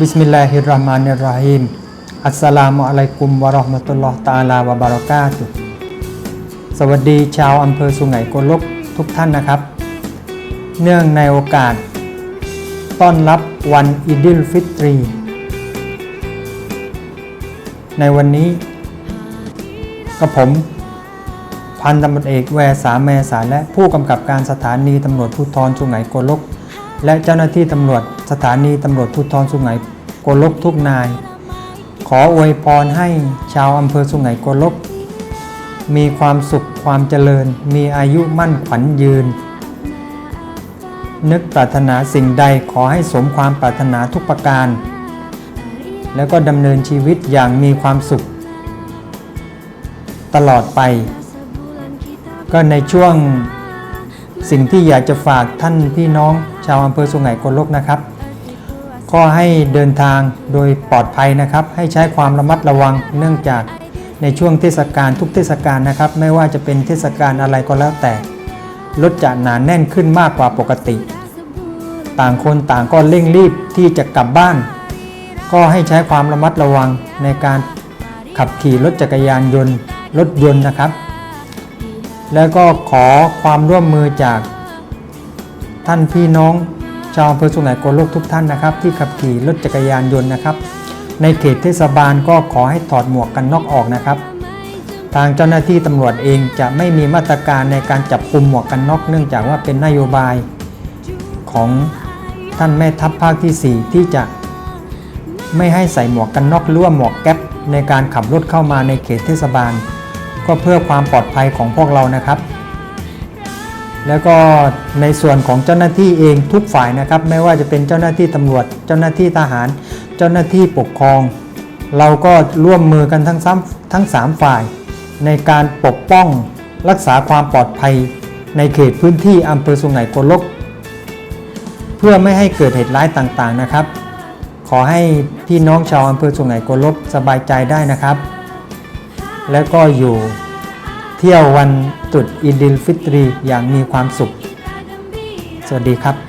บิสมิลลาฮิรราะห์มานิรราฮีมอัสสลามุอะลัยกุมวะเราะห์มะตุลลอฮ์ตะอาลาวะบารอกาตุสวัสดีชาวอำเภอสุไหงโกลกทุกท่านนะครับ เนื่องในโอกาส ต้อนรับวันอิดิลฟิตรี ในวันนี้กับผมพันตำรวจเอกแวร์สามเมษาและผู้กำกับการสถานีตำรวจภูธรสุไหงโกลก และเจ้าหน้าที่ตำรวจ สถานีตำรวจภูธรสุไหงโกลกทุกนาย ขออวยพรให้ชาวอำเภอสุไหงโกลก มีความสุขความเจริญ มีอายุมั่นขวัญยืน นึกปรารถนาสิ่งใดขอให้สมความปรารถนาทุกประการ แล้วก็ดำเนินชีวิตอย่างมีความสุข ตลอดไป ก็ในช่วงสิ่งที่อยากจะฝากท่านพี่น้องชาวอำเภอสุไหงโกลกนะครับ ก็ให้เดินทางโดยปลอดภัยนะครับ ให้ใช้ความระมัดระวังเนื่องจากในช่วงเทศกาลทุกเทศกาลนะครับ ไม่ว่าจะเป็นเทศกาลอะไรก็แล้วแต่รถจะหนาแน่นขึ้นมากกว่าปกติ ต่างคนต่างก็เร่งรีบที่จะกลับบ้าน ก็ให้ใช้ความระมัดระวังในการขับขี่รถจักรยานยนต์รถยนต์นะครับ แล้วก็ขอความร่วมมือจากท่านพี่น้อง ชาวอำเภอสุไหงโกลกทุกท่านนะครับ ที่ขับขี่รถจักรยานยนต์นะครับ ในเขตเทศบาลก็ขอให้ถอดหมวกกันน็อกออกนะครับ ทางเจ้าหน้าที่ตำรวจเองจะไม่มีมาตรการในการจับกลุ่มหมวกกันน็อกเนื่องจากว่าเป็นนโยบายของท่านแม่ทัพภาคที่ 4 ที่จะไม่ให้ใส่หมวกกันน็อกหรือว่าหมวกแก๊ปในการขับรถเข้ามาในเขตเทศบาล ก็เพื่อความปลอดภัยของพวกเรานะครับ แล้วก็ในส่วนของเจ้าหน้าที่เองทุกฝ่ายนะครับ ไม่ว่าจะเป็นเจ้าหน้าที่ตำรวจ เจ้าหน้าที่ทหาร เจ้าหน้าที่ปกครอง เราก็ร่วมมือกันทั้งทั้ง 3 ฝ่าย ในการปกป้องรักษาความปลอดภัย ในเขตพื้นที่อำเภอสุไหงโกลก เพื่อไม่ให้เกิดเหตุร้ายต่างๆนะครับ ขอให้พี่น้องชาวอำเภอสุไหงโกลกสบายใจได้นะครับ แล้วก็อยู่ เที่ยววันตรุษอิดิลฟิตรีอย่างมีความสุข สวัสดีครับ